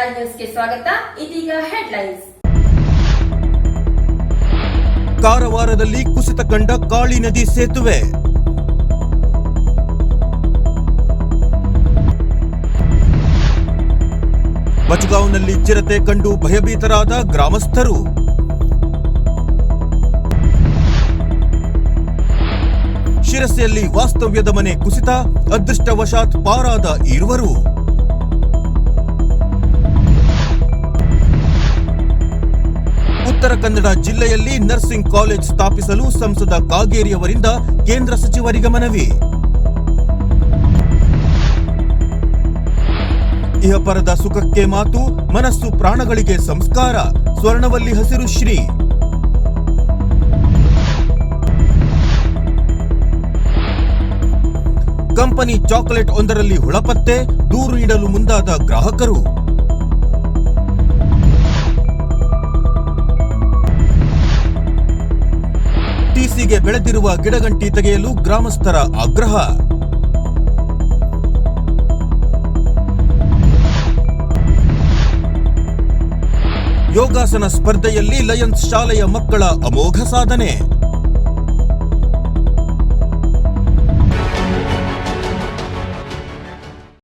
ರಾಜ್ ನ್ಯೂಸ್ಗೆ ಸ್ವಾಗತ. ಇದೀಗ ಹೆಡ್ಲೈನ್ಸ್ ಕಾರವಾರದಲ್ಲಿ ಕುಸಿತ ಕಂಡ ಕಾಳಿ ನದಿ ಸೇತುವೆ. ಬಚಗಾಂವ್ನಲ್ಲಿ ಚಿರತೆ ಕಂಡು ಭಯಭೀತರಾದ ಗ್ರಾಮಸ್ಥರು. ಶಿರಸೆಯಲ್ಲಿ ವಾಸ್ತವ್ಯದ ಮನೆ ಕುಸಿತ, ಅದೃಷ್ಟವಶಾತ್ ಪಾರಾದ ಇರುವರು. ಉತ್ತರ ಕನ್ನಡ ಜಿಲ್ಲೆಯಲ್ಲಿ ನರ್ಸಿಂಗ್ ಕಾಲೇಜ್ ಸ್ಥಾಪಿಸಲು ಸಂಸದ ಕಾಗೇರಿಯವರಿಂದ ಕೇಂದ್ರ ಸಚಿವರಿಗೆ ಮನವಿ. ಇಹಪರದ ಸುಖಕ್ಕೆ ಮಾತು, ಮನಸ್ಸು ಪ್ರಾಣಗಳಿಗೆ ಸಂಸ್ಕಾರ, ಸ್ವರ್ಣವಲ್ಲಿ ಹಸಿರು ಶ್ರೀ. ಕಂಪನಿ ಚಾಕೊಲೇಟ್ ಒಂದರಲ್ಲಿ ಹುಳಪತ್ತೆ, ದೂರು ನೀಡಲು ಮುಂದಾದ ಗ್ರಾಹಕರು. ಟಿಸಿಗೆ ಬೆಳೆದಿರುವ ಗಿಡಗಂಟಿ ತೆಗೆಯಲು ಗ್ರಾಮಸ್ಥರ ಆಗ್ರಹ. ಯೋಗಾಸನ ಸ್ಪರ್ಧೆಯಲ್ಲಿ ಲಯನ್ಸ್ ಶಾಲೆಯ ಮಕ್ಕಳ ಅಮೋಘ ಸಾಧನೆ.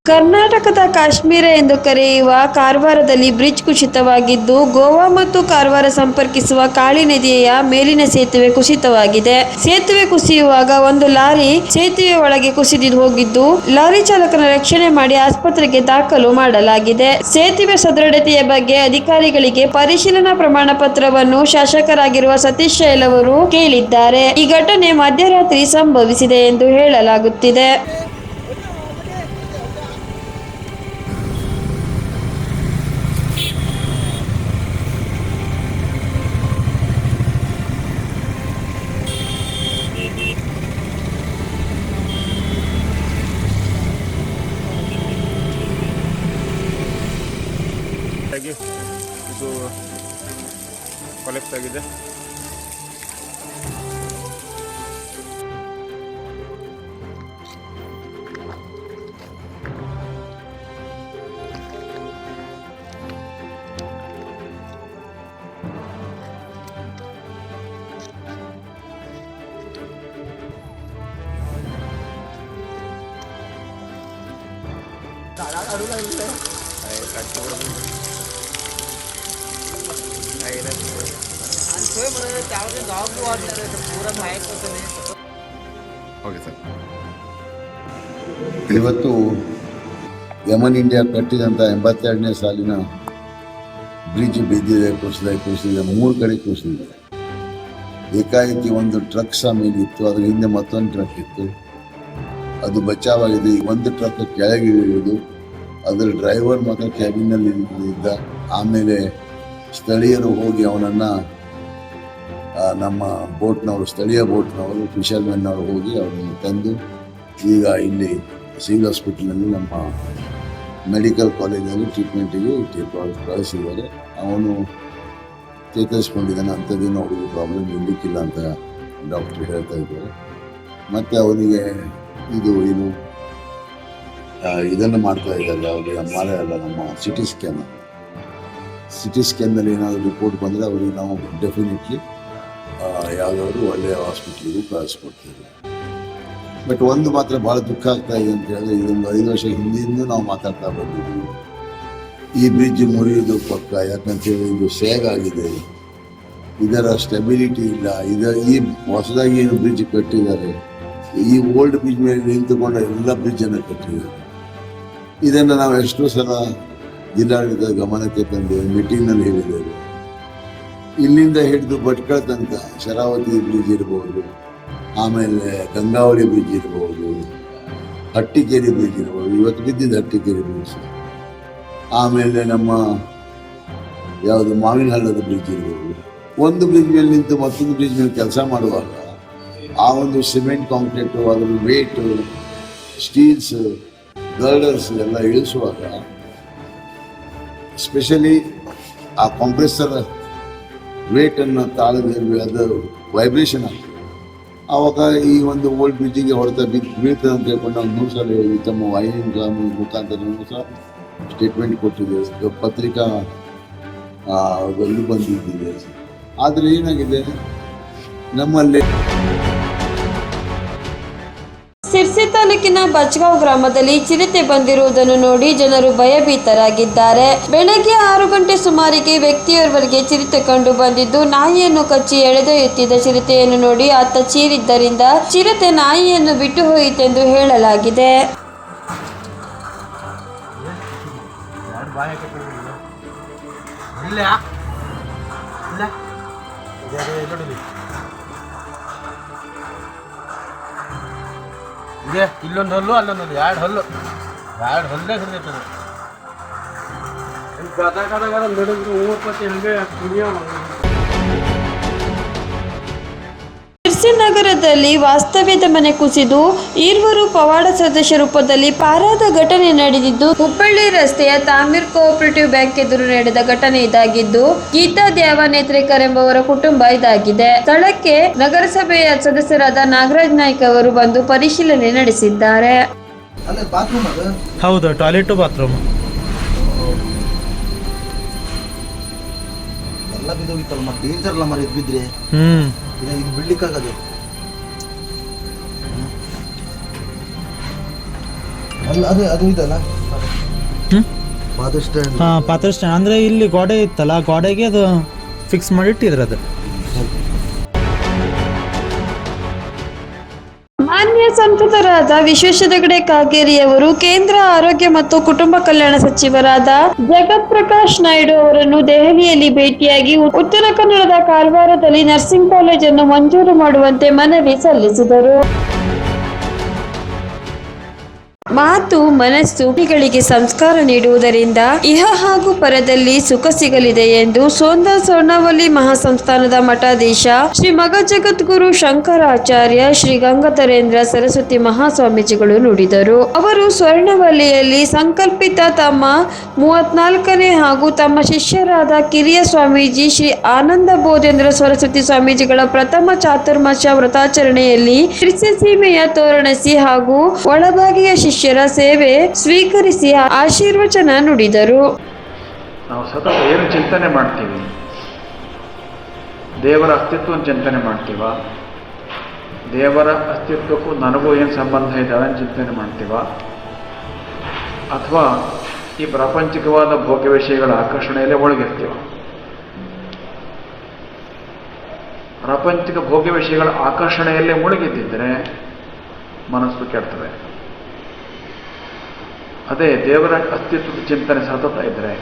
ಕರ್ನಾಟಕದ ಕಾಶ್ಮೀರ ಎಂದು ಕರೆಯುವ ಕಾರವಾರದಲ್ಲಿ ಬ್ರಿಡ್ಜ್ ಕುಸಿತವಾಗಿದ್ದು, ಗೋವಾ ಮತ್ತು ಕಾರವಾರ ಸಂಪರ್ಕಿಸುವ ಕಾಳಿ ನದಿಯ ಮೇಲಿನ ಸೇತುವೆ ಕುಸಿತವಾಗಿದೆ. ಸೇತುವೆ ಕುಸಿಯುವಾಗ ಒಂದು ಲಾರಿ ಸೇತುವೆ ಒಳಗೆ ಕುಸಿದು ಹೋಗಿದ್ದು, ಲಾರಿ ಚಾಲಕನ ರಕ್ಷಣೆ ಮಾಡಿ ಆಸ್ಪತ್ರೆಗೆ ದಾಖಲು ಮಾಡಲಾಗಿದೆ. ಸೇತುವೆ ಸದೃಢತೆಯ ಬಗ್ಗೆ ಅಧಿಕಾರಿಗಳಿಗೆ ಪರಿಶೀಲನಾ ಪ್ರಮಾಣ ಪತ್ರವನ್ನು ಶಾಸಕರಾಗಿರುವ ಸತೀಶ್ ಶೈಲ್ ಅವರು ಕೇಳಿದ್ದಾರೆ. ಈ ಘಟನೆ ಮಧ್ಯರಾತ್ರಿ ಸಂಭವಿಸಿದೆ ಎಂದು ಹೇಳಲಾಗುತ್ತಿದೆ. ಇವತ್ತು ಯಮನ್ ಇಂಡಿಯಾ ಕಟ್ಟಿದಂಥ ಎಂಬತ್ತೆರಡನೇ ಸಾಲಿನ ಬ್ರಿಡ್ಜ್ ಬಿದ್ದಿದೆ ಕುಸಿದೆ ಕುಸಿದೆ ಮೂರು ಕಡೆ ಕುಸಿದಿದೆ ಏಕಾಏಕಿ ಒಂದು ಟ್ರಕ್ ಸಹ ಇತ್ತು ಅದ್ರ ಹಿಂದೆ ಮತ್ತೊಂದು ಟ್ರಕ್ ಇತ್ತು. ಅದು ಬಚಾವಾಗಿದೆ ಒಂದು ಟ್ರಕ್ ಕೆಳಗೆ ಅದರ ಡ್ರೈವರ್ ಮಾತ್ರ ಕ್ಯಾಬಿನಲ್ಲಿ ಇದ್ದ, ಆಮೇಲೆ ಸ್ಥಳೀಯರು ಹೋಗಿ ಅವನನ್ನು ನಮ್ಮ ಬೋಟ್ನವರು ಸ್ಥಳೀಯ ಬೋಟ್ನವರು ಫಿಷರ್ಮೆನ್ನವರು ಹೋಗಿ ಅವನನ್ನು ತಂದು, ಈಗ ಇಲ್ಲಿ ಸಿವಿಲ್ ಹಾಸ್ಪಿಟಲ್ನಲ್ಲಿ ನಮ್ಮ ಮೆಡಿಕಲ್ ಕಾಲೇಜಲ್ಲಿ ಟ್ರೀಟ್ಮೆಂಟಿಗೆ ಕಳಿಸಿದ್ದಾರೆ. ಅವನು ಚೇತರಿಸ್ಕೊಂಡಿದ್ದಾನೆ ಅಂಥದ್ದೇನು ಅವ್ರಿಗೆ ಪ್ರಾಬ್ಲಮ್ ಇರಲಿಕ್ಕಿಲ್ಲ ಅಂತ ಡಾಕ್ಟ್ರು ಹೇಳ್ತಾ ಇದ್ದಾರೆ. ಮತ್ತು ಅವನಿಗೆ ಇದು ಏನು ಇದನ್ನು ಮಾಡ್ತಾ ಇದ್ದಾರೆ ಅವರಿಗೆ ಅಲ್ಲ, ನಮ್ಮ ಸಿಟಿ ಸ್ಕ್ಯಾನ್ ಸಿಟಿ ಸ್ಕ್ಯಾನ್ನಲ್ಲಿ ಏನಾದರೂ ರಿಪೋರ್ಟ್ ಬಂದರೆ ಅವರಿಗೆ ನಾವು ಡೆಫಿನೆಟ್ಲಿ ಯಾವುದಾದ್ರು ಒಳ್ಳೆಯ ಹಾಸ್ಪಿಟ್ಲಿಗೂ ಕಳಿಸ್ಕೊಡ್ತೀವಿ. ಬಟ್ ಒಂದು ಮಾತ್ರ ಭಾಳ ದುಃಖ ಆಗ್ತಾ ಇದೆ ಅಂತ ಹೇಳಿದ್ರೆ ಇದೊಂದು ಐದು ವರ್ಷ ಹಿಂದಿಂದ ನಾವು ಮಾತಾಡ್ತಾ ಬಂದಿದ್ದೀವಿ. ಈ ಬ್ರಿಡ್ಜ್ ಮುರಿಯೋದು ಪಕ್ಕ ಯಾಕಂತೇಳಿ ಇದು ಸೇಗ್ ಆಗಿದೆ. ಇದರ ಸ್ಟೆಬಿಲಿಟಿ ಇಲ್ಲ. ಇದ, ಈ ಹೊಸದಾಗಿ ಏನು ಬ್ರಿಡ್ಜ್ ಕಟ್ಟಿದ್ದಾರೆ. ಈ ಓಲ್ಡ್ ಬ್ರಿಡ್ಜ್ ಮೇಲೆ ನಿಂತುಕೊಂಡ ಎಲ್ಲ ಬ್ರಿಡ್ಜನ್ನು ಕಟ್ಟಿದ್ದಾರೆ. ಇದನ್ನು ನಾವು ಎಷ್ಟೋ ಸಲ ಜಿಲ್ಲಾಡಳಿತ ಗಮನಕ್ಕೆ ತಂದು ಮೀಟಿಂಗ್ನಲ್ಲಿ ಹೇಳಿದ್ದೇವೆ. ಇಲ್ಲಿಂದ ಹಿಡಿದು ಭಟ್ಕಳ ತನಕ ಶರಾವತಿ ಬ್ರಿಡ್ಜ್ ಇರ್ಬೋದು, ಆಮೇಲೆ ಗಂಗಾವಳಿ ಬ್ರಿಡ್ಜ್ ಇರ್ಬೋದು, ಹಟ್ಟಿಕೇರಿ ಬ್ರಿಡ್ಜ್ ಇರ್ಬೋದು, ಇವತ್ತು ಬಿದ್ದಿದ್ದ ಹಟ್ಟಿಕೇರಿ ಬ್ರಿಡ್ಜ್. ಆಮೇಲೆ ನಮ್ಮ ಯಾವುದು ಮಾವಿನ ಹಳ್ಳದ ಬ್ರಿಡ್ಜ್ ಇರ್ಬೋದು. ಒಂದು ಬ್ರಿಡ್ಜ್ ಮೇಲೆ ನಿಂತು ಮತ್ತೊಂದು ಬ್ರಿಡ್ಜ್ ಮೇಲೆ ಕೆಲಸ ಮಾಡುವಾಗ ಆ ಒಂದು ಸಿಮೆಂಟ್, ಕಾಂಕ್ರೀಟು ಅದರ ವೇಟು ಸ್ಟೀಲ್ಸ್ ಗರ್ಡರ್ಸ್ ಎಲ್ಲ ಇಳಿಸುವಾಗ ಸ್ಪೆಷಲಿ ಆ ಕಾಂಪ್ರೆಸರ್ ವೇಟನ್ನು ತಾಳದ ಅದು ವೈಬ್ರೇಷನ್ ಆವಾಗ ಈ ಒಂದು ಓಲ್ಡ್ ಬ್ರಿಡ್ಜಿಗೆ ಹೊಡೆತ ಬಿದ್ದು ಬೀಳ್ತದೆ ಅಂತ ಹೇಳ್ಕೊಂಡು ನಾವು ಮೂರು ಸಲ ಹೇಳಿ ತಮ್ಮ ವೈನಿಂಗ್ ಮುಖಾಂತರ ನೂರು ಸಲ ಸ್ಟೇಟ್ಮೆಂಟ್ ಕೊಟ್ಟಿದ್ದೇವೆ ಪತ್ರಿಕಾ ಬಂದಿದ್ದಿದೆ. ಆದರೆ ಏನಾಗಿದೆ? ನಮ್ಮಲ್ಲಿ ಸಿರ್ಸಿ ತಾಲೂಕಿನ ಬಚ್ಗಾಂವ್ ಗ್ರಾಮದಲ್ಲಿ ಚಿರತೆ ಬಂದಿರುವುದನ್ನು ನೋಡಿ ಜನರು ಭಯಭೀತರಾಗಿದ್ದಾರೆ. ಬೆಳಗ್ಗೆ ಆರು ಗಂಟೆ ಸುಮಾರಿಗೆ ವ್ಯಕ್ತಿಯೋರ್ವರಿಗೆ ಚಿರತೆ ಕಂಡು ಬಂದಿದ್ದು, ನಾಯಿಯನ್ನು ಕಚ್ಚಿ ಎಳೆದೊಯ್ಯುತ್ತಿದ್ದ ಚಿರತೆಯನ್ನು ನೋಡಿ ಆತ ಚೀರಿದ್ದರಿಂದ ಚಿರತೆ ನಾಯಿಯನ್ನು ಬಿಟ್ಟು ಹೋಯಿತೆಂದು ಹೇಳಲಾಗಿದೆ. ಇದೆ. ಇಲ್ಲೊಂದು ಹಲ್ಲು, ಅಲ್ಲೊಂದು ಎರಡು ಹಲ್ಲು. ಎರಡು ಹಲ್ಲೇ ಹಿಡಿದಿರ್ತದೆ. ಗದ ಗದ ಗದ ಹೂವಪ್ಪತ್ತಿ ಹಂಗೆ ಕುಣಿಯೋ ನಗರದಲ್ಲಿ ವಾಸ್ತವ್ಯದ ಮನೆ ಕುಸಿದು ಈರ್ವರು ಪವಾಡ ಸದಸ್ಯ ರೂಪದಲ್ಲಿ ಪಾರಾದ ಘಟನೆ ನಡೆದಿದ್ದು ಹುಬ್ಬಳ್ಳಿ ರಸ್ತೆಯ ತಾಮೀರ್ ಕೋಆಪರೇಟಿವ್ ಬ್ಯಾಂಕ್ ಎದುರು ನಡೆದ ಘಟನೆ ಇದಾಗಿದ್ದು ಗೀತಾ ದ್ಯಾವ ನೇತ್ರೇಕರ್ ಎಂಬುವರ ಕುಟುಂಬ ಇದಾಗಿದೆ. ಸ್ಥಳಕ್ಕೆ ನಗರಸಭೆಯ ಸದಸ್ಯರಾದ ನಾಗರಾಜ್ ನಾಯ್ಕ ಅವರು ಬಂದು ಪರಿಶೀಲನೆ ನಡೆಸಿದ್ದಾರೆ. ಅಲ್ಲ ಹೌದು ಟಾಯ್ಲೆಟ್ ಬಾತ್ರೂಮ್ ಎಲ್ಲ ಬಿದ್ದೋಗಿತ್ತಲ್ಲ ಮತ್ತೆ ಡೇಂಜರ್ ಅಲ್ಲ ಮರ ಇದು ಬಿದ್ರೆ ಹ್ಞೂ ಇದು ಇದು ಬಿಡ್ಲಿಕ್ಕಾಗದು. ಅಲ್ಲ ಅದು ಅದು ಇದಲ್ಲ. ಹ್ಮ್? ಸ್ಟ್ಯಾಂಡ್ ಹಾಂ ಪಾತ್ರ ಸ್ಟ್ಯಾಂಡ್ ಅಂದರೆ ಇಲ್ಲಿ ಗೋಡೆ ಇತ್ತಲ್ಲ ಗೋಡೆಗೆ ಅದು ಫಿಕ್ಸ್ ಮಾಡಿ ಇಟ್ಟಿದ್ರು ಅದು. ಮಾನ್ಯ ಸಂಸದರಾದ ವಿಶ್ವೇಶ್ವರ ಹೆಗಡೆ ಕಾಗೇರಿಯವರು ಕೇಂದ್ರ ಆರೋಗ್ಯ ಮತ್ತು ಕುಟುಂಬ ಕಲ್ಯಾಣ ಸಚಿವರಾದ ಜಗತ್ ಪ್ರಕಾಶ್ ನಾಯ್ಡು ಅವರನ್ನು ದೆಹಲಿಯಲ್ಲಿ ಭೇಟಿಯಾಗಿ ಉತ್ತರ ಕನ್ನಡದ ಕಾರವಾರದಲ್ಲಿ ನರ್ಸಿಂಗ್ ಕಾಲೇಜನ್ನು ಮಂಜೂರು ಮಾಡುವಂತೆ ಮನವಿ ಸಲ್ಲಿಸಿದರು. ಮಾತು, ಮನಸ್ಸು ಗಳಿಗೆ ಸಂಸ್ಕಾರ ನೀಡುವುದರಿಂದ ಇಹ ಹಾಗೂ ಪರದಲ್ಲಿ ಸುಖ ಸಿಗಲಿದೆ ಎಂದು ಸೋಂದ ಸ್ವರ್ಣವಲ್ಲಿ ಮಹಾಸಂಸ್ಥಾನದ ಮಠಾಧೀಶ ಶ್ರೀ ಮಗ ಜಗದ್ಗುರು ಶಂಕರಾಚಾರ್ಯ ಶ್ರೀ ಗಂಗಾಧರೇಂದ್ರ ಸರಸ್ವತಿ ಮಹಾಸ್ವಾಮೀಜಿಗಳು ನುಡಿದರು. ಅವರು ಸ್ವರ್ಣವಲ್ಲಿಯಲ್ಲಿ ಸಂಕಲ್ಪಿತ ತಮ್ಮ ಮೂವತ್ನಾಲ್ಕನೇ ಹಾಗೂ ತಮ್ಮ ಶಿಷ್ಯರಾದ ಕಿರಿಯ ಸ್ವಾಮೀಜಿ ಶ್ರೀ ಆನಂದ ಬೋಧೇಂದ್ರ ಸರಸ್ವತಿ ಸ್ವಾಮೀಜಿಗಳ ಪ್ರಥಮ ಚಾತುರ್ಮಾಸ ವ್ರತಾಚರಣೆಯಲ್ಲಿ ಸೀಮೆಯ ತೋರಣಸಿ ಹಾಗೂ ಒಳಭಾಗಿಯ ಶಿಷ್ಯರ ಸೇವೆ ಸ್ವೀಕರಿಸಿ ಆಶೀರ್ವಚನ ನುಡಿದರು. ನಾವು ಸತತ ಏನು ಚಿಂತನೆ ಮಾಡ್ತೀವಿ? ದೇವರ ಅಸ್ತಿತ್ವ ಚಿಂತನೆ ಮಾಡ್ತೀವ? ದೇವರ ಅಸ್ತಿತ್ವಕ್ಕೂ ನನಗೂ ಏನು ಸಂಬಂಧ ಇದೆ ಅದನ್ನು ಚಿಂತನೆ ಮಾಡ್ತೀವ? ಅಥವಾ ಈ ಪ್ರಾಪಂಚಿಕವಾದ ಭೋಗ್ಯ ವಿಷಯಗಳ ಆಕರ್ಷಣೆಯಲ್ಲೇ ಒಳಗಿರ್ತೀವ ಪ್ರಾಪಂಚಿಕ ಭೋಗ್ಯ ವಿಷಯಗಳ ಆಕರ್ಷಣೆಯಲ್ಲೇ ಮುಳುಗಿದ್ದಿದ್ದರೆ ಮನಸ್ಸು ಕೆಡ್ತದೆ. ಅದೇ ದೇವರ ಅಸ್ತಿತ್ವದ ಚಿಂತನೆ ಸತತ ಇದ್ದರೆ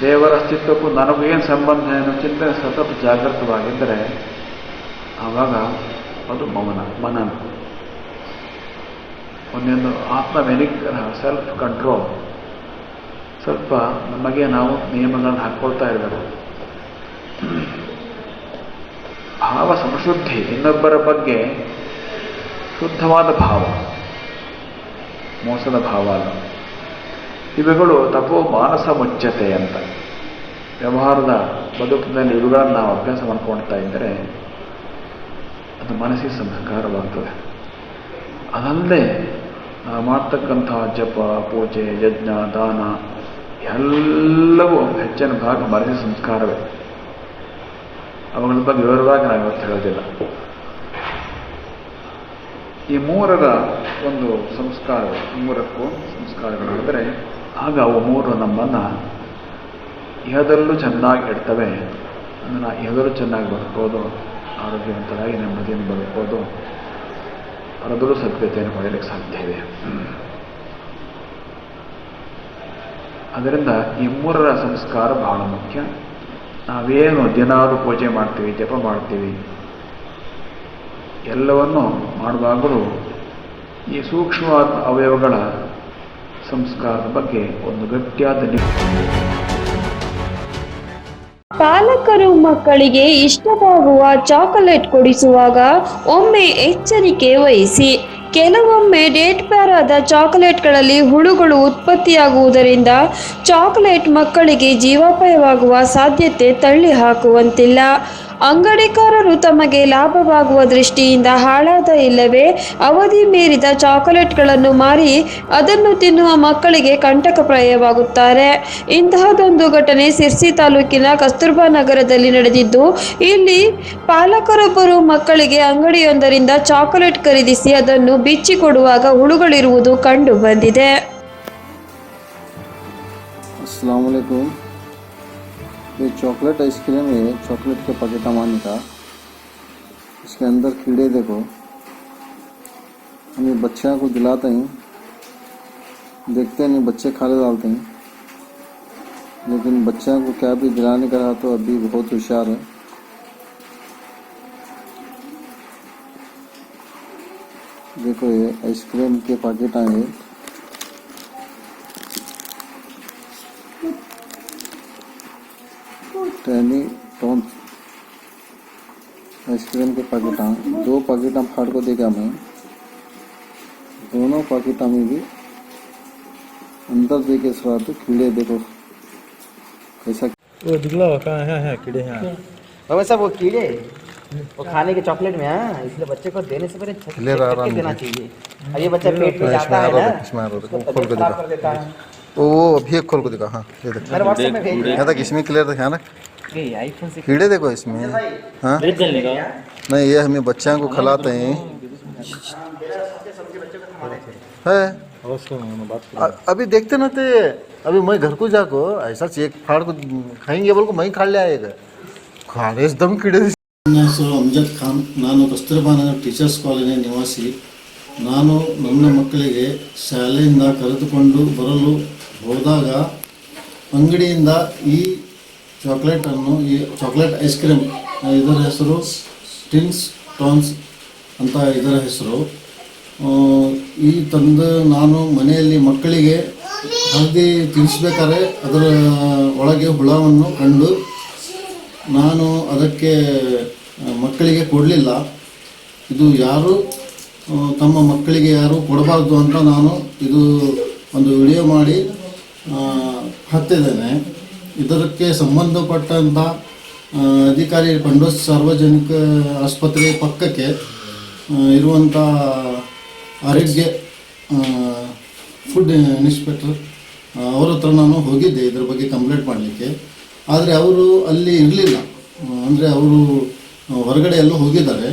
ದೇವರ ಅಸ್ತಿತ್ವಕ್ಕೂ ನನಗೂ ಏನು ಸಂಬಂಧ ಅನ್ನೋ ಚಿಂತನೆ ಸತತ ಜಾಗೃತವಾಗಿದ್ದರೆ ಆವಾಗ ಅದು ಮೌನ, ಮನನ. ಒಂದೊಂದು ಆತ್ಮ ವಿನಿಗ್ರಹ ಸೆಲ್ಫ್ ಕಂಟ್ರೋಲ್ ಸ್ವಲ್ಪ ನಮಗೆ ನಾವು ನಿಯಮಗಳನ್ನು ಹಾಕ್ಕೊಳ್ತಾ ಇರಬೇಕು. ಭಾವ ಸಂಶುದ್ಧಿ ಇನ್ನೊಬ್ಬರ ಬಗ್ಗೆ ಶುದ್ಧವಾದ ಭಾವ. ಮೋಸದ ಭಾವ ಅಲ್ಲ. ಇವುಗಳು ತಪೋ ಮಾನಸ ಮುಚ್ಚತೆ ಅಂತ. ವ್ಯವಹಾರದ ಬದುಕಿನಲ್ಲಿ ಇವುಗಳನ್ನು ನಾವು ಅಭ್ಯಾಸ ಮಾಡ್ಕೊಳ್ತಾ ಇದ್ದರೆ ಅದು ಮನಸ್ಸಿಗೆ ಸಂಸ್ಕಾರವಾಗ್ತದೆ. ಅದಲ್ಲದೆ ಮಾಡ್ತಕ್ಕಂಥ ಜಪ, ಪೂಜೆ, ಯಜ್ಞ, ದಾನ ಎಲ್ಲವೂ ಹೆಚ್ಚಿನ ಭಾಗ ಮನಸ್ಸಿನ ಸಂಸ್ಕಾರವೇ. ಅವುಗಳ ಬಗ್ಗೆ ವಿವರವಾಗಿ ನಾವು ಇವತ್ತು ಹೇಳೋದಿಲ್ಲ. ಈ ಮೂರರ ಒಂದು ಸಂಸ್ಕಾರ ಮೂರಕ್ಕೂ ಸಂಸ್ಕಾರಗಳು ಅಂದರೆ ಆಗ ಅವು ಮೂರು ನಮ್ಮನ್ನು ಇಹದಲ್ಲೂ ಚೆನ್ನಾಗಿ ಇಡ್ತವೆ. ಅಂದರೆ ಇಹದಲ್ಲೂ ಚೆನ್ನಾಗಿ ಬದುಕೋದು ಆರೋಗ್ಯವಂತರಾಗಿ ನೆಮ್ಮದಿಯನ್ನು ಬದುಕೋದು ಅದರಲ್ಲೂ ಸತ್ಯತೆಯನ್ನು ಪಡೆಯಲಿಕ್ಕೆ ಸಾಧ್ಯ ಇದೆ. ಅದರಿಂದ ಈ ಮೂರರ ಸಂಸ್ಕಾರ ಬಹಳ ಮುಖ್ಯ. ನಾವೇನು ದಿನಾಲು ಪೂಜೆ ಮಾಡ್ತೀವಿ, ಜಪ ಮಾಡ್ತೀವಿ ಎಲ್ಲವನ್ನು ಮಾಡುವಾಗಲೂ ಈ ಸೂಕ್ಷ್ಮವಾದ ಅವಯವಗಳ ಸಂಸ್ಕಾರದ ಬಗ್ಗೆ ಒಂದು ಗಟ್ಟಿಯಾದ ಪಾಲಕರು ಮಕ್ಕಳಿಗೆ ಇಷ್ಟವಾಗುವ ಚಾಕೊಲೇಟ್ ಕೊಡಿಸುವಾಗ ಒಮ್ಮೆ ಎಚ್ಚರಿಕೆ ವಹಿಸಿ. ಕೆಲವೊಮ್ಮೆ ಡೇಟ್ ಪ್ಯಾರಾದ ಚಾಕೊಲೇಟ್ಗಳಲ್ಲಿ ಹುಳುಗಳು ಉತ್ಪತ್ತಿಯಾಗುವುದರಿಂದ ಚಾಕೊಲೇಟ್ ಮಕ್ಕಳಿಗೆ ಜೀವಾಪಾಯವಾಗುವ ಸಾಧ್ಯತೆ ತಳ್ಳಿ ಹಾಕುವಂತಿಲ್ಲ ಅಂಗಡಿಕಾರರು ತಮಗೆ ಲಾಭವಾಗುವ ದೃಷ್ಟಿಯಿಂದ ಹಾಳಾದ ಇಲ್ಲವೇ ಅವಧಿ ಮೀರಿದ ಚಾಕೊಲೇಟ್ಗಳನ್ನು ಮಾರಿ ಅದನ್ನು ತಿನ್ನುವ ಮಕ್ಕಳಿಗೆ ಕಂಟಕಪ್ರಾಯವಾಗುತ್ತಾರೆ ಇಂತಹದೊಂದು ಘಟನೆ ಸಿರ್ಸಿ ತಾಲೂಕಿನ ಕಸ್ತೂರ್ಬಾ ನಗರದಲ್ಲಿ ನಡೆದಿದ್ದು, ಇಲ್ಲಿ ಪಾಲಕರೊಬ್ಬರು ಮಕ್ಕಳಿಗೆ ಅಂಗಡಿಯೊಂದರಿಂದ ಚಾಕೊಲೇಟ್ ಖರೀದಿಸಿ ಅದನ್ನು ಬಿಚ್ಚಿಕೊಡುವಾಗ ಹುಳುಗಳಿರುವುದು ಕಂಡು ಬಂದಿದೆ. ये चॉकलेट आइसक्रीम है, चॉकलेट के पैकेट अमानी का इसके अंदर कीड़े देखो। हम ये बच्चों को दिलाते हैं। देखते नहीं बच्चे खाने डालते हैं। लेकिन बच्चों को क्या भी दिलाने का रहा तो अभी बहुत होशियार है। देखो ये आइसक्रीम के पैकेट आए हैं। टैनी टॉन आइसक्रीम के पैकेट हैं दो पैकेट हम फाड़ को देगा मैं। दोनों पैकेट में भी अंदर देखे सरा तो कीड़े देखो। कैसा वो दिखला कहाँ है? है कीड़े हैं। बाबा साहब वो कीड़े। वो खाने के चॉकलेट में हाँ। इसलिए बच्चे को देने से पहले छत चेक करके देना चाहिए। अब ये बच्चा पेट में जाता है ना इसमें उसको खोल कर देता है। वो अभी एक खोल को दिखा हाँ ये देखो मेरे व्हाट्सएप में भेज यहाँ तक इसमें क्लियर दिखा ना ये आईफोन से कीड़े देखो इसमें हाँ नहीं ये हमें बच्चों को खिलाते हैं है अ- अभी देखते ना थे अभी मैं घर को जाको ऐसा चेक फाड़ को खाएंगे बोल को मैं खा ले आएगा खाने एकदम कीड़े ನನ್ನ ಹೆಸರು ಅಮ್ಜದ್ ಖಾನ್ ನಾನು ಕಸ್ತೂರ್ಬಾ ನಗರ್ ಟೀಚರ್ಸ್ ಕಾಲೋನಿ ನಿವಾಸಿ ನಾನು ನನ್ನ ಮಕ್ಕಳಿಗೆ ಶಾಲೆಯಿಂದ ಕರೆದುಕೊಂಡು ಬರಲು ಹೋದಾಗ ಅಂಗಡಿಯಿಂದ ಈ ಚಾಕ್ಲೇಟನ್ನು ಈ ಚಾಕ್ಲೇಟ್ ಐಸ್ ಕ್ರೀಮ್ ಇದರ ಹೆಸರು ಟಿನ್ಸ್ ಟಾನ್ಸ್ ಅಂತ ಇದರ ಹೆಸರು. ಈ ತಂದು ನಾನು ಮನೆಯಲ್ಲಿ ಮಕ್ಕಳಿಗೆ ಹಳದಿ ತಿನ್ನಿಸ್ಬೇಕಾದ್ರೆ ಅದರ ಒಳಗೆ ಹುಳವನ್ನು ಕಂಡು ನಾನು ಅದಕ್ಕೆ ಮಕ್ಕಳಿಗೆ ಕೊಡಲಿಲ್ಲ. ಇದು ಯಾರು ತಮ್ಮ ಮಕ್ಕಳಿಗೆ ಯಾರು ಕೊಡಬಾರ್ದು ಅಂತ ನಾನು ಇದು ಒಂದು ವಿಡಿಯೋ ಮಾಡಿ ಆ, ಹಾಕ್ತಿದ್ದೇನೆ ಇದಕ್ಕೆ ಸಂಬಂಧಪಟ್ಟಂಥ ಅಧಿಕಾರಿ ಪಂಡೋಸ್ ಸಾರ್ವಜನಿಕ ಆಸ್ಪತ್ರೆ ಪಕ್ಕಕ್ಕೆ ಇರುವಂಥ ಆರೋಗ್ಯ ಫುಡ್ ಇನ್ಸ್ಪೆಕ್ಟರ್ ಅವ್ರ ಹತ್ರ ನಾನು ಹೋಗಿದ್ದೆ ಇದ್ರ ಬಗ್ಗೆ ಕಂಪ್ಲೇಂಟ್ ಮಾಡಲಿಕ್ಕೆ. ಆದರೆ ಅವರು ಅಲ್ಲಿ ಇರಲಿಲ್ಲ. ಅಂದರೆ ಅವರು ಹೊರಗಡೆ ಎಲ್ಲೋ ಹೋಗಿದ್ದಾರೆ.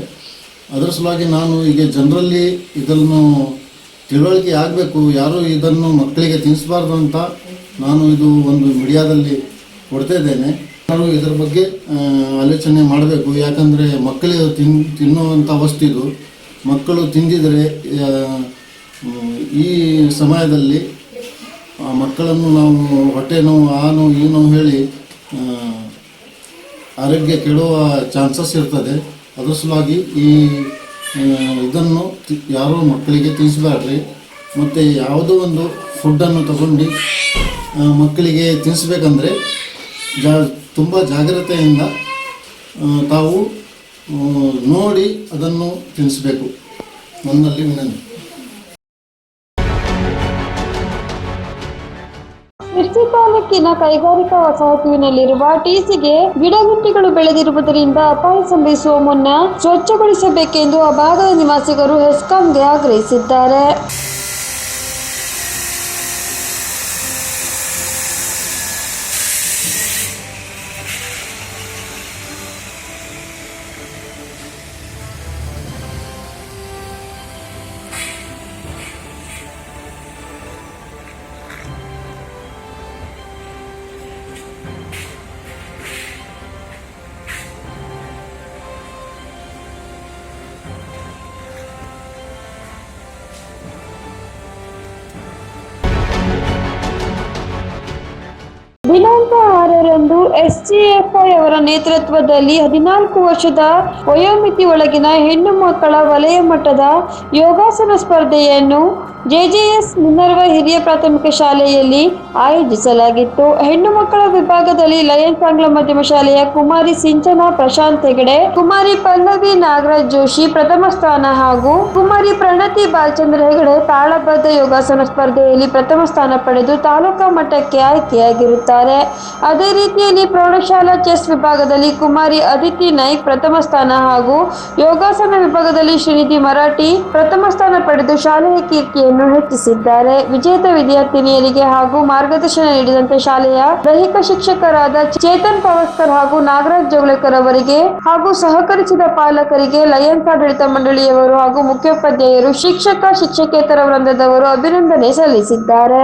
ಅದರ ಸಲುವಾಗಿ ನಾನು ಈಗ ಜನರಲ್ಲಿ ಇದನ್ನು ತಿಳುವಳಿಕೆ ಆಗಬೇಕು ಯಾರು ಇದನ್ನು ಮಕ್ಕಳಿಗೆ ತಿನ್ನಿಸಬಾರ್ದು ಅಂತ ನಾನು ಇದು ಒಂದು ಮೀಡಿಯಾದಲ್ಲಿ ಕೊಡ್ತಾ ಇದ್ದೇನೆ. ನಾನು ಇದರ ಬಗ್ಗೆ ಆಲೋಚನೆ ಮಾಡಬೇಕು. ಯಾಕಂದರೆ ಮಕ್ಕಳಿಗೆ ತಿನ್ ತಿನ್ನುವಂಥ ವಸ್ತು ಇದು. ಮಕ್ಕಳು ತಿಂದಿದರೆ ಈ ಸಮಯದಲ್ಲಿ, ಆ, ಮಕ್ಕಳನ್ನು ನಾವು ಹೊಟ್ಟೆ ನೋವು, ಆ ನೋವು, ಈ ನೋವು ಹೇಳಿ ಆರೋಗ್ಯ ಕೆಡುವ ಚಾನ್ಸಸ್ ಇರ್ತದೆ. ಅದರ ಸಲುವಾಗಿ ಈ ಇದನ್ನು ಯಾರೂ ಮಕ್ಕಳಿಗೆ ತಿನ್ನಿಸ್ಬೇಡ್ರಿ ಮತ್ತು ಯಾವುದೋ ಒಂದು ಫುಡ್ಡನ್ನು ತಗೊಂಡು ಮಕ್ಕಳಿಗೆ ತಿನ್ನಿಸ್ಬೇಕಂದ್ರೆ ಜಾ, ತುಂಬ ಜಾಗ್ರತೆಯಿಂದ ತಾವು ನೋಡಿ ಅದನ್ನು ತಿನ್ನಿಸ್ಬೇಕು. ನನ್ನಲ್ಲಿ ವಿನಂತಿ. ಶಿರ್ಸಿ ತಾಲೂಕಿನ ಕೈಗಾರಿಕಾ ವಸಾಹತುವಿನಲ್ಲಿರುವ ಟಿಸಿಗೆ ಗಿಡಗುಂಟಿಗಳು ಬೆಳೆದಿರುವುದರಿಂದ ಅಪಾಯ ಸಂಭವಿಸುವ ಮುನ್ನ ಸ್ವಚ್ಛಗೊಳಿಸಬೇಕೆಂದು ಆ ಭಾಗದ ನಿವಾಸಿಗರು ಹೆಸ್ಕಾಂಗೆ ಆಗ್ರಹಿಸಿದ್ದಾರೆ. ದಿನಾಂಕ ಆರರಂದು ಎಸ್ಜಿಎಫ್ಐ ಅವರ ನೇತೃತ್ವದಲ್ಲಿ ಹದಿನಾಲ್ಕು ವರ್ಷದ ವಯೋಮಿತಿ ಒಳಗಿನ ಹೆಣ್ಣು ಮಕ್ಕಳ ವಲಯ ಮಟ್ಟದ ಯೋಗಾಸನ ಸ್ಪರ್ಧೆಯನ್ನು ಜೆಜೆಎಸ್ ಮುನ್ನರ್ವ ಹಿರಿಯ ಪ್ರಾಥಮಿಕ ಶಾಲೆಯಲ್ಲಿ ಆಯೋಜಿಸಲಾಗಿತ್ತು. ಹೆಣ್ಣು ಮಕ್ಕಳ ವಿಭಾಗದಲ್ಲಿ ಲಯನ್ಸ್ ಆಂಗ್ಲ ಮಾಧ್ಯಮ ಶಾಲೆಯ ಕುಮಾರಿ ಸಿಂಚನಾ, ಪ್ರಶಾಂತ್ ಹೆಗಡೆ, ಕುಮಾರಿ ಪಲ್ಲವಿ ನಾಗರಾಜ್ ಜೋಶಿ, ಪ್ರಥಮ ಸ್ಥಾನ ಹಾಗೂ ಕುಮಾರಿ ಪ್ರಣತಿ ಬಾಲಚಂದ್ರ ಹೆಗಡೆ ತಾಳಬದ್ಧ ಯೋಗಾಸನ ಸ್ಪರ್ಧೆಯಲ್ಲಿ ಪ್ರಥಮ ಸ್ಥಾನ ಪಡೆದು ತಾಲೂಕಾ ಮಟ್ಟಕ್ಕೆ ಆಯ್ಕೆಯಾಗಿರುತ್ತಾರೆ. ಗಳಿಸಿದ್ದಾರೆ ಅದೇ ರೀತಿಯಲ್ಲಿ ಪ್ರೌಢಶಾಲಾ ಚೆಸ್ ವಿಭಾಗದಲ್ಲಿ ಕುಮಾರಿ ಅದಿತಿ ನಾಯ್ಕ್ ಪ್ರಥಮ ಸ್ಥಾನ ಹಾಗೂ ಯೋಗಾಸನ ವಿಭಾಗದಲ್ಲಿ ಶ್ರೀನಿಧಿ ಮರಾಠಿ ಪ್ರಥಮ ಸ್ಥಾನ ಪಡೆದು ಶಾಲೆಯ ಕೀರ್ತಿಯನ್ನು ಹೆಚ್ಚಿಸಿದ್ದಾರೆ. ವಿಜೇತ ವಿದ್ಯಾರ್ಥಿನಿಯರಿಗೆ ಹಾಗೂ ಮಾರ್ಗದರ್ಶನ ನೀಡಿದಂತೆ ಶಾಲೆಯ ದೈಹಿಕ ಶಿಕ್ಷಕರಾದ ಚೇತನ್ ಪವಸ್ಕರ್ ಹಾಗೂ ನಾಗರಾಜ್ ಜೋಗ್ಳೆಕರ್ ಅವರಿಗೆ ಹಾಗೂ ಸಹಕರಿಸಿದ ಪಾಲಕರಿಗೆ ಲಯನ್ಸ್ ಆಡಳಿತ ಮಂಡಳಿಯವರು ಹಾಗೂ ಮುಖ್ಯೋಪಾಧ್ಯಾಯರು ಶಿಕ್ಷಕ, ಶಿಕ್ಷಕೇತರ ವೃಂದದವರು ಅಭಿನಂದನೆ ಸಲ್ಲಿಸಿದ್ದಾರೆ.